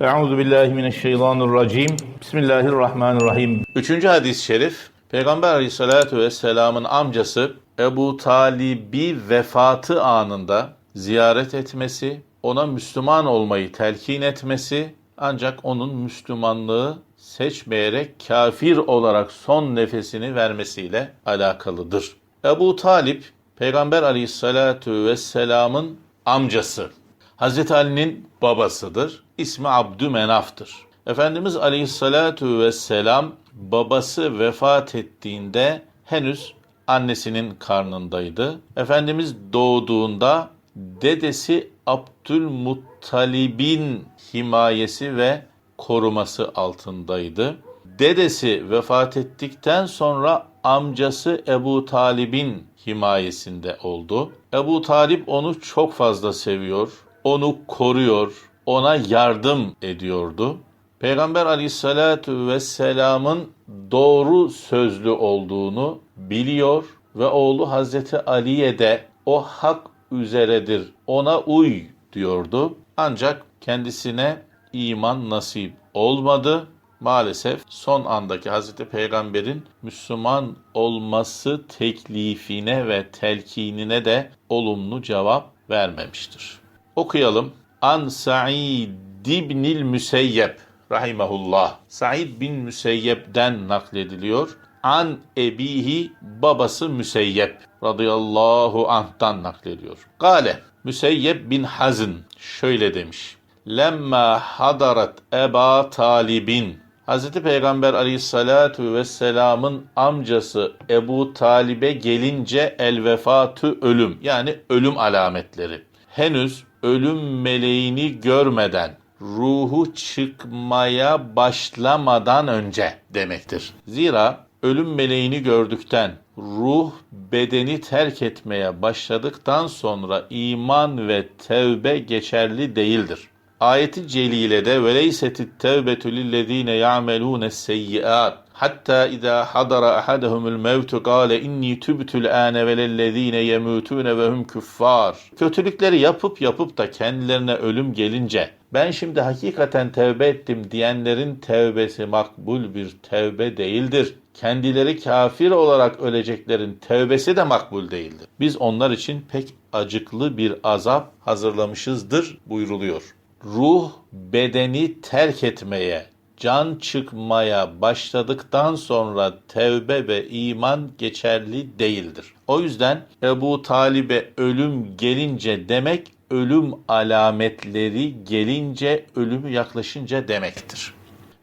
Euzu billahi mineşşeytanirracim. Bismillahirrahmanirrahim. Üçüncü hadis-i şerif. Peygamber aleyhissalatu vesselamın amcası Ebu Talib'i vefatı anında ziyaret etmesi, ona Müslüman olmayı telkin etmesi ancak onun Müslümanlığı seçmeyerek kafir olarak son nefesini vermesiyle alakalıdır. Ebu Talip, Peygamber aleyhissalatu vesselamın amcası. Hazreti Ali'nin babasıdır. İsmi Abdümenaf'tır. Efendimiz Aleyhisselatu Vesselam babası vefat ettiğinde henüz annesinin karnındaydı. Efendimiz doğduğunda dedesi Abdülmuttalib'in himayesi ve koruması altındaydı. Dedesi vefat ettikten sonra amcası Ebu Talib'in himayesinde oldu. Ebu Talip onu çok fazla seviyor, onu koruyor, ona yardım ediyordu. Peygamber aleyhissalatu vesselamın doğru sözlü olduğunu biliyor ve oğlu Hazreti Ali'ye de o hak üzeredir, ona uy diyordu. Ancak kendisine iman nasip olmadı. Maalesef son andaki Hazreti Peygamber'in Müslüman olması teklifine ve telkinine de olumlu cevap vermemiştir. Okuyalım. An Sa'id ibnil Müseyyep rahimahullah. Sa'id bin Müseyyep'den naklediliyor. An ebihi babası Müseyyep radıyallahu anh'tan naklediyor. Gale Müseyyep bin Hazn şöyle demiş. Lemma hadarat Eba Talibin Hz. Peygamber aleyhissalatu vesselamın amcası Ebu Talib'e gelince el vefatü ölüm yani ölüm alametleri. Henüz ölüm meleğini görmeden ruhu çıkmaya başlamadan önce demektir. Zira ölüm meleğini gördükten ruh bedeni terk etmeye başladıktan sonra iman ve tevbe geçerli değildir. Ayeti celilede ve leysetit tevbetu lillezine ya'melune seyyiat hatta iza hadara ahaduhumul mevtu kâle inni tübtül âne ve lellezine yemutune ve hum küffar. Kötülükleri yapıp yapıp da kendilerine ölüm gelince ben şimdi hakikaten tevbe ettim diyenlerin tevbesi makbul bir tevbe değildir. Kendileri kafir olarak öleceklerin tevbesi de makbul değildir. Biz onlar için pek acıklı bir azap hazırlamışızdır buyruluyor. Ruh bedeni terk etmeye, can çıkmaya başladıktan sonra tevbe ve iman geçerli değildir. O yüzden Ebu Talib'e ölüm gelince demek ölüm alametleri gelince, ölümü yaklaşınca demektir.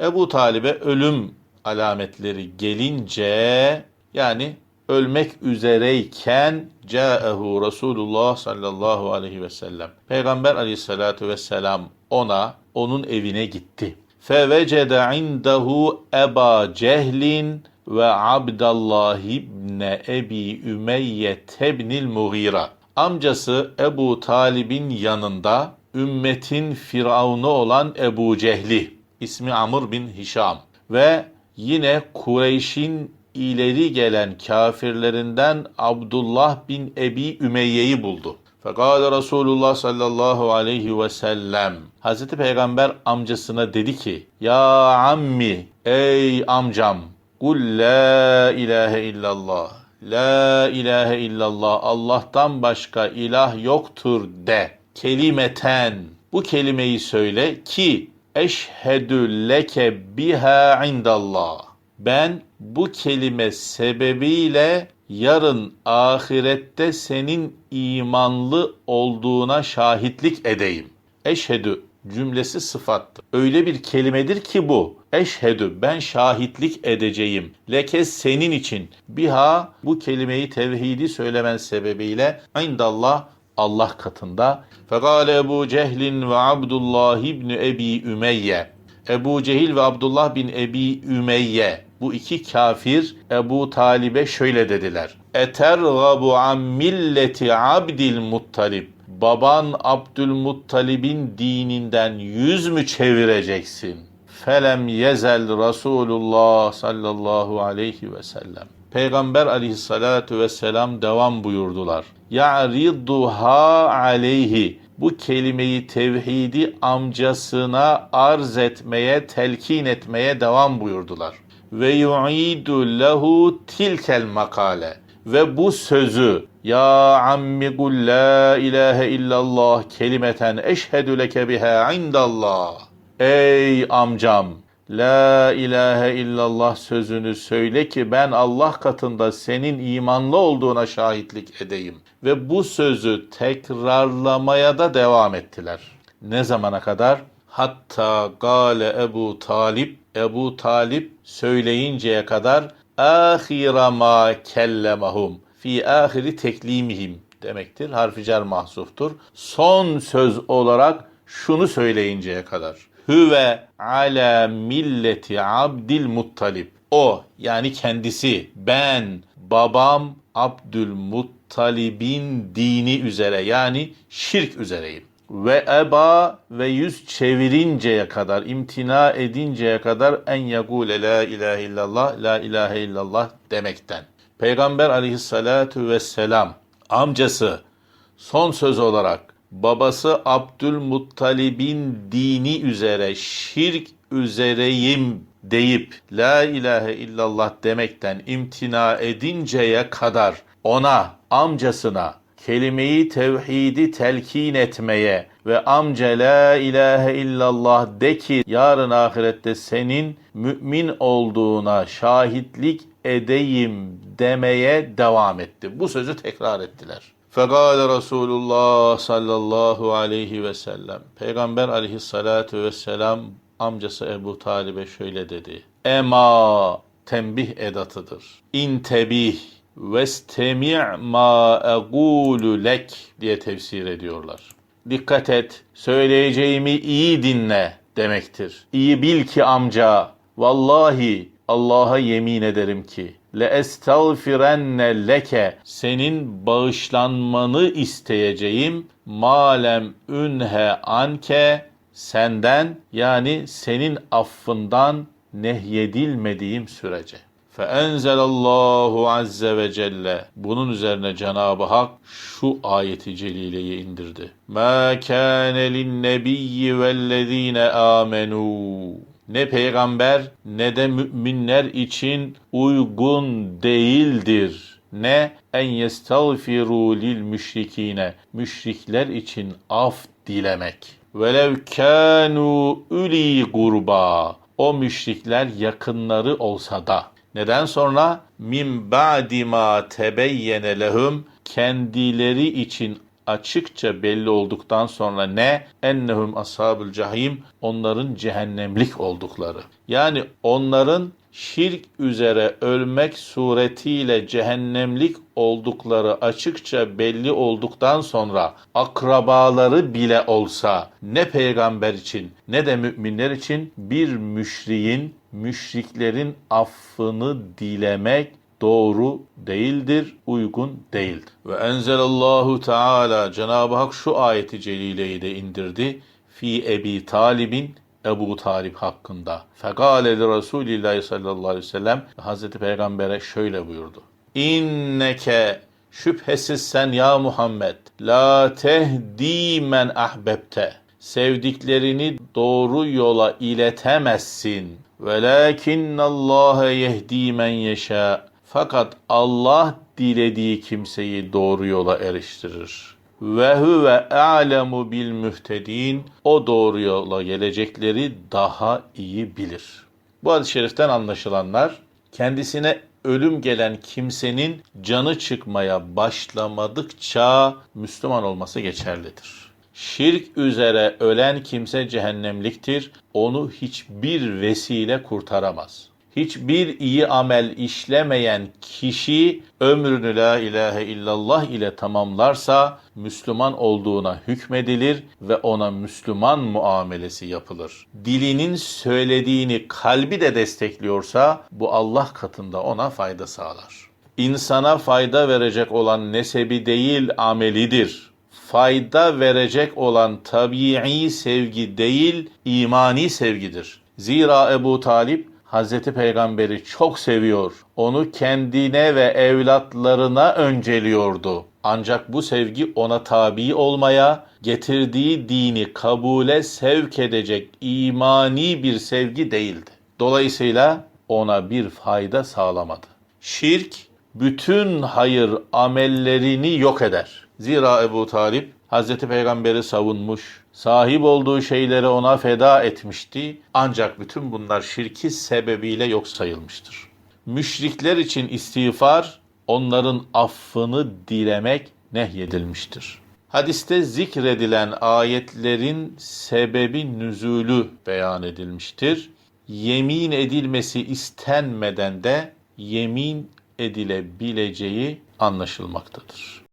Ebu Talib'e ölüm alametleri gelince yani ölmek üzereyken caehu Resulullah sallallahu aleyhi ve sellem. Peygamber aleyhissalatu vesselam ona onun evine gitti. Fevecede indehu Eba Cehlin ve Abdallah ibne Ebi Ümeyye tebnil Mughira. Amcası Ebu Talib'in yanında ümmetin firavunu olan Ebu Cehli, ismi Amr bin Hişam ve yine Kureyş'in ileri gelen kafirlerinden Abdullah bin Ebi Ümeyye'yi buldu. Fekale Resulullah sallallahu aleyhi ve sellem. Hazreti Peygamber amcasına dedi ki Ya ammi ey amcam kul la ilahe illallah La ilahe illallah Allah'tan başka ilah yoktur de. Kelimeten bu kelimeyi söyle ki eşhedü leke biha indallah ben bu kelime sebebiyle yarın ahirette senin imanlı olduğuna şahitlik edeyim. Eşhedü cümlesi sıfattır. Öyle bir kelimedir ki bu. Eşhedü ben şahitlik edeceğim. Leke senin için. Biha bu kelimeyi tevhidi söylemen sebebiyle indallah Allah katında. Fekale Ebu Cehlin ve Abdullah İbni Ebi Ümeyye. Ebu Cehil ve Abdullah bin Ebi Ümeyye bu iki kafir Ebu Talib'e şöyle dediler. Etergabu an milleti Abdil Muttalib. Baban Abdülmuttalib'in dininden yüz mü çevireceksin? Felem yezel Resulullah sallallahu aleyhi ve sellem. Peygamber aleyhissalatu vesselam devam buyurdular. Ya'riduha aleyhi bu kelimeyi tevhidi amcasına arz etmeye, telkin etmeye devam buyurdular. Ve yu'idu lehu tilkel makale. Ve bu sözü ya ammi kul la ilahe illallah kelimeten eşhedü leke biha indallah. Ey amcam La ilahe illallah sözünü söyle ki ben Allah katında senin imanlı olduğuna şahitlik edeyim. Ve bu sözü tekrarlamaya da devam ettiler. Ne zamana kadar? Hatta gale Ebu Talip, Ebu Talip söyleyinceye kadar ahira ma kellemahum fi ahiri teklimihim demektir. Harfi cer mahzuftur. Son söz olarak şunu söyleyinceye kadar. Hüve ala milleti Abdil Muttalib. O yani kendisi ben babam Abdülmuttalib'in dini üzere yani şirk üzereyim. Ve eba ve yüz çevirinceye kadar, imtina edinceye kadar en yagule la ilahe illallah, la ilahe illallah demekten. Peygamber aleyhissalatu vesselam amcası son söz olarak babası Abdülmuttalib'in dini üzere şirk üzereyim deyip la ilahe illallah demekten imtina edinceye kadar ona amcasına kelimeyi tevhidi telkin etmeye ve amca la ilahe illallah de ki yarın ahirette senin mümin olduğuna şahitlik edeyim demeye devam etti. Bu sözü tekrar ettiler. Fekale Resulullah sallallahu aleyhi ve sellem. Peygamber aleyhissalatu vesselam amcası Ebu Talib'e şöyle dedi. Ema tembih edatıdır. İntebih vestemi' ma egulu lek diye tefsir ediyorlar. Dikkat et, söyleyeceğimi iyi dinle demektir. İyi bil ki amca, vallahi Allah'a yemin ederim ki le estağfirenne leke senin bağışlanmanı isteyeceğim malem ünhe anke senden yani senin affından nehyedilmediğim sürece. Feenzelallahu azze ve celle. Bunun üzerine Cenab-ı Hak şu ayeti celileyi indirdi. Ma kâne linnebiyyi vellezîne âmenû. Ne peygamber ne de müminler için uygun değildir. Ne en yestağfiru lil müşrikine. Müşrikler için af dilemek. Velev kânû uli gurba. O müşrikler yakınları olsa da. Neden sonra? Min ba'di tebeyyene lehum. Kendileri için açıkça belli olduktan sonra ne? Ennehum ashabul cahim. Onların cehennemlik oldukları. Yani onların şirk üzere ölmek suretiyle cehennemlik oldukları açıkça belli olduktan sonra akrabaları bile olsa ne peygamber için ne de müminler için bir müşriğin müşriklerin affını dilemek doğru değildir, uygun değildir. Ve enzelallahu teala Cenab-ı Hak şu ayeti celileyi de indirdi. Fi Ebi Talib'in Ebu Talib hakkında. Fekale li Resulillahi sallallahu aleyhi ve sellem Hazreti Peygamber'e şöyle buyurdu. İnneke şüphesiz sen ya Muhammed la tehdi men ahbebte sevdiklerini doğru yola iletemezsin. Velakinnallâhe yehdi men yeşâ. Fakat Allah dilediği kimseyi doğru yola eriştirir. Ve huve a'lemu bil mühtedin. O doğru yola gelecekleri daha iyi bilir. Bu hadis-i şeriften anlaşılanlar kendisine ölüm gelen kimsenin canı çıkmaya başlamadıkça Müslüman olması geçerlidir. Şirk üzere ölen kimse cehennemliktir. Onu hiçbir vesile kurtaramaz. Hiçbir iyi amel işlemeyen kişi ömrünü la ilahe illallah ile tamamlarsa Müslüman olduğuna hükmedilir ve ona Müslüman muamelesi yapılır. Dilinin söylediğini kalbi de destekliyorsa bu Allah katında ona fayda sağlar. İnsana fayda verecek olan nesebi değil amelidir fayda verecek olan tabii sevgi değil, imani sevgidir. Zira Ebu Talip Hazreti Peygamber'i çok seviyor. Onu kendine ve evlatlarına önceliyordu. Ancak bu sevgi ona tabi olmaya, getirdiği dini kabule sevk edecek imani bir sevgi değildi. Dolayısıyla ona bir fayda sağlamadı. Şirk bütün hayır amellerini yok eder. Zira Ebu Talip Hazreti Peygamber'i savunmuş, sahip olduğu şeyleri ona feda etmişti. Ancak bütün bunlar şirki sebebiyle yok sayılmıştır. Müşrikler için istiğfar, onların affını dilemek nehyedilmiştir. Hadiste zikredilen ayetlerin sebebi nüzulü beyan edilmiştir. Yemin edilmesi istenmeden de yemin edilebileceği anlaşılmaktadır.